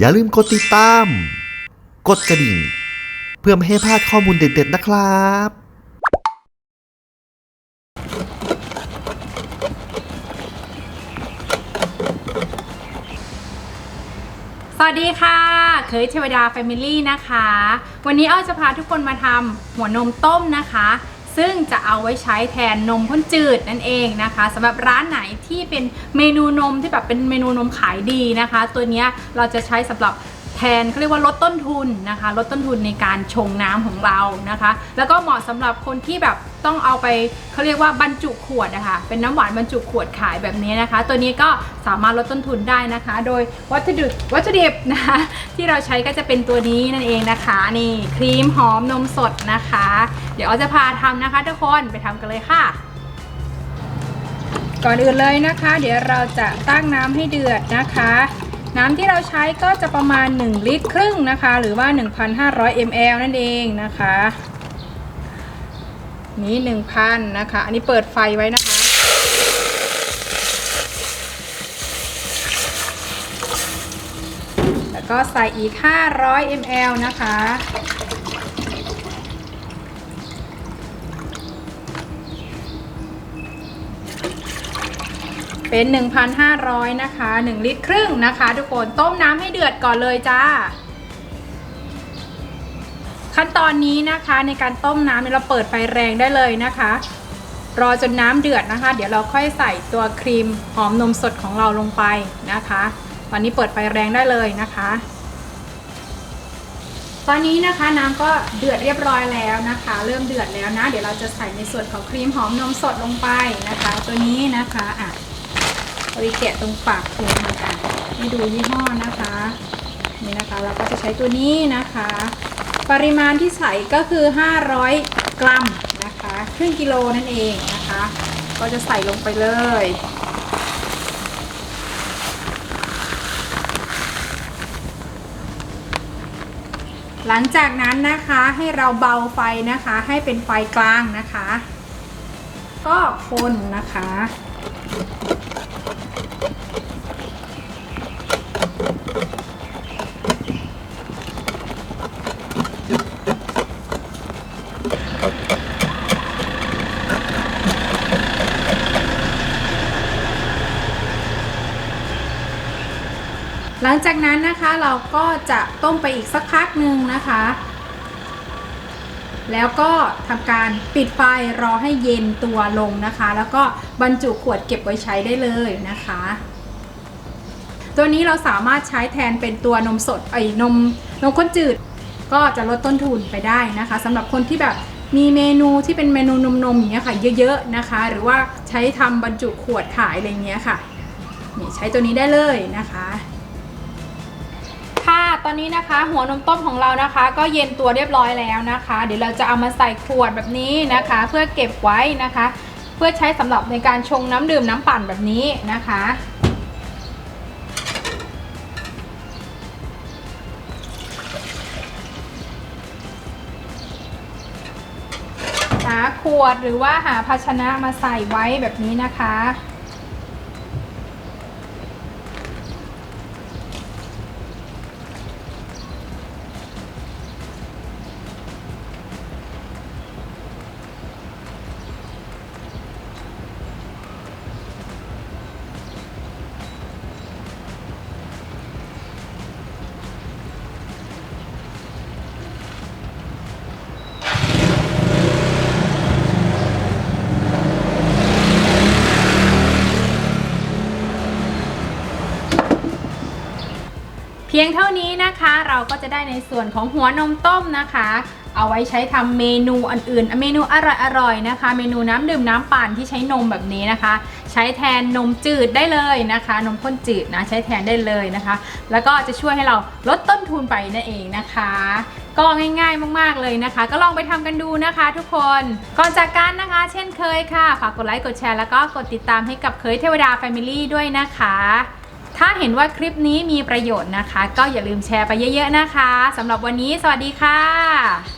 อย่าลืมกดติดตาม กดกระดิ่ง เพื่อไม่ให้พลาดข้อมูลเด็ดๆนะครับ สวัสดีค่ะ เคยเทวดาแฟมิลี่นะคะ วันนี้อ้อจะพาทุกคนมาทำหัวนมต้มนะคะ ซึ่งจะเอาไว้ใช้แทนนมข้นจืดนั่นเองนะคะสำหรับร้านไหนที่เป็นเมนูนมที่แบบเป็นเมนูนมขายดีนะคะ ตัวนี้เราจะใช้สำหรับ แทนเขาเรียกว่าลดต้นทุนนะคะ ลดต้นทุนในการชงน้ำของเรานะคะ แล้วก็เหมาะสำหรับคนที่แบบต้องเอาไปเขาเรียกว่าบรรจุขวดนะคะเป็นน้ำหวานบรรจุขวดขายแบบนี้นะคะ ตัวนี้ก็สามารถลดต้นทุนได้นะคะ โดยวัตถุดิบวัตถุดิบนะคะที่เราใช้ก็จะเป็นตัวนี้นั่นเองนะคะนี่ครีมหอมนมสดนะคะ เดี๋ยวอ้อจะพาทำนะคะทุกคนไปทำกันเลยค่ะก่อนอื่นเลยนะคะ เดี๋ยวเราจะตั้งน้ำให้เดือดนะคะ น้ำที่เราใช้ก็จะประมาณ 1 ลิตรครึ่งนะคะ หรือว่า 1,500 ml นั่นเองนะคะ นี้ 1,000 นะคะ อันนี้เปิดไฟไว้นะคะ แล้วก็ใส่อีก 500 ml นะคะ เป็น 1,500 นะคะ 1 ลิตรครึ่งนะคะ ทุกคนต้มน้ำให้เดือดก่อนเลยจ้า ขั้นตอนนี้นะคะในการต้มน้ำเนี่ยเราเปิดไฟแรงได้เลยนะคะ รอจนน้ำเดือดนะคะ เดี๋ยวเราค่อยใส่ตัวครีมหอมนมสดของเราลงไปนะคะ ตอนนี้เปิดไฟแรงได้เลยนะคะ ตอนนี้นะคะน้ำก็เดือดเรียบร้อยแล้วนะคะ เริ่มเดือดแล้วนะ เดี๋ยวเราจะใส่ในส่วนของครีมหอมนมสดลงไปนะคะ ตัวนี้นะคะอะ บริเกะตรงปากครีมนะคะให้ดูยี่ห้อนะคะ นี่นะคะเราก็จะใช้ตัวนี้นะคะ ปริมาณที่ใส่ก็คือ 500 กรัมนะคะครึ่งกิโลนั่นเองนะคะ ก็จะใส่ลงไปเลยหลังจากนั้นนะคะให้เราเบาไฟนะคะให้เป็นไฟกลางนะคะ ก็คนนะคะ หลังจากนั้นนะคะเราก็จะต้มไปอีกสักพักหนึ่งนะคะ แล้วก็ทำการปิดไฟรอให้เย็นตัวลงนะคะ แล้วก็บรรจุขวดเก็บไว้ใช้ได้เลยนะคะ ตัวนี้เราสามารถใช้แทนเป็นตัวนมสดไอ้นมนมข้นจืด ก็จะลดต้นทุนไปได้นะคะสำหรับคนที่แบบ มีเมนูที่เป็นเมนูนมนมๆอย่างเงี้ยค่ะ เยอะๆนะคะ หรือว่าใช้ทำบรรจุขวดขายอะไรเงี้ยค่ะนี่ใช้ตัวนี้ได้เลยนะคะค่ะตอนนี้นะคะ หัวนมต้มของเรานะคะ ก็เย็นตัวเรียบร้อยแล้วนะคะ เดี๋ยวเราจะเอามาใส่ขวดแบบนี้นะคะ เพื่อเก็บไว้นะคะ เพื่อใช้สำหรับในการชงน้ำดื่มน้ำปั่นแบบนี้นะคะ หาขวดหรือว่าหาภาชนะมาใส่ไว้แบบนี้นะคะ พียงเท่านี้นะคะเราก็จะได้ในส่วนของหัวนมต้มนะคะ เอาไว้ใช้ทำเมนูอื่นๆ เมนูอร่อยๆนะคะ เมนูน้ำดื่มน้ำปั่นที่ใช้นมแบบนี้นะคะ ใช้แทนนมจืดได้เลยนะคะ นมข้นจืดนะใช้แทนได้เลยนะคะ แล้วก็จะช่วยให้เราลดต้นทุนไปนั่นเองนะคะ ก็ง่ายๆมากๆเลยนะคะ ก็ลองไปทำกันดูนะคะ ทุกคนก่อนจากกันนะคะ เช่นเคยค่ะฝากกดไลค์กดแชร์แล้วก็กดติดตามให้กับเคยเทวดาแฟมิลี่ด้วยนะคะ ถ้าเห็นว่าคลิปนี้มีประโยชน์นะคะ ก็อย่าลืมแชร์ไปเยอะ ๆ นะคะสำหรับวันนี้ สวัสดีค่ะ